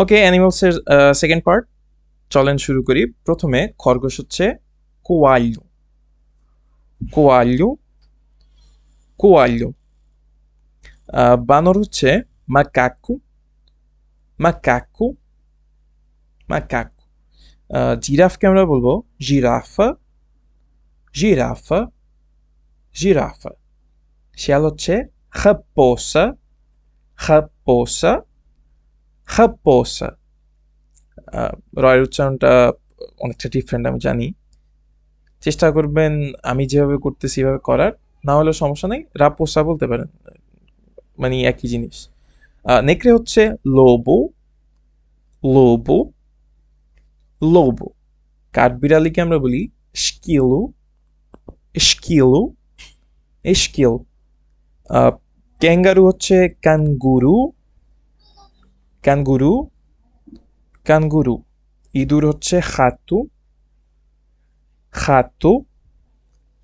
ওকে অ্যানিমালসের second part চলেন শুরু করি। প্রথমে খরগোশ হচ্ছে কোয়াল্যু কোয়াল্যু আহ, বানর হচ্ছে মাকাকু। মাকাকু মাকাকু। জিরাফকে আমরা বলব জিরাফা। জিরাফা জিরাফা। শিয়াল হচ্ছে raposa raposa আহ, রয়ের উচ্চারণটা অনেকটা ডিফারেন্ট আমি জানি। চেষ্টা করবেন আমি যেভাবে করতেছি এভাবে করার। না হলেও সমস্যা নেই রাপোসা বলতে পারেন। মানে একই জিনিস। নেকড়ে হচ্ছে লোবো লোবো লোবো। কাঠবিড়ালিকে আমরা বলি স্কিলু স্কিলু স্কিল। ক্যাঙ্গারু হচ্ছে কানগুরু কানগুরু কানগুরু ইঁদুর হচ্ছে খাতু। খাতু।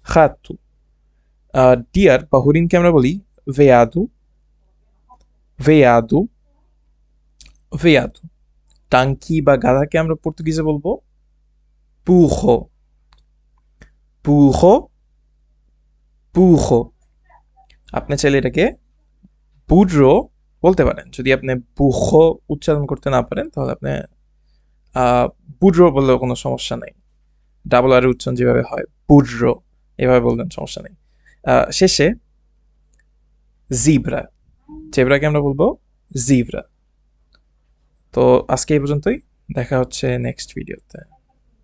খাতু। ডিয়ার বা আমরা বলি ভেয়াদু। ভেয়াদু। ভেয়াদু। টাঙ্কি বা গাধাকে আমরা পর্তুগিজে বলব পুহো। পুহো। পুহো। আপনি চাইলে এটাকে বুড্রো বলতে পারেন, যদি আপনি বুহো উচ্চারণ করতে না পারেন, তাহলে আপনি বুড্রো বললেও কোনো সমস্যা নেই। ডাবল আর উচ্চারণ যেভাবে হয়, বুড্রো, এভাবে বললেন সমস্যা নেই। শেষে জিব্রা। জেব্রাকে আমরা বলব জিব্রা। তো আজকে এই পর্যন্তই, দেখা হচ্ছে নেক্সট ভিডিওতে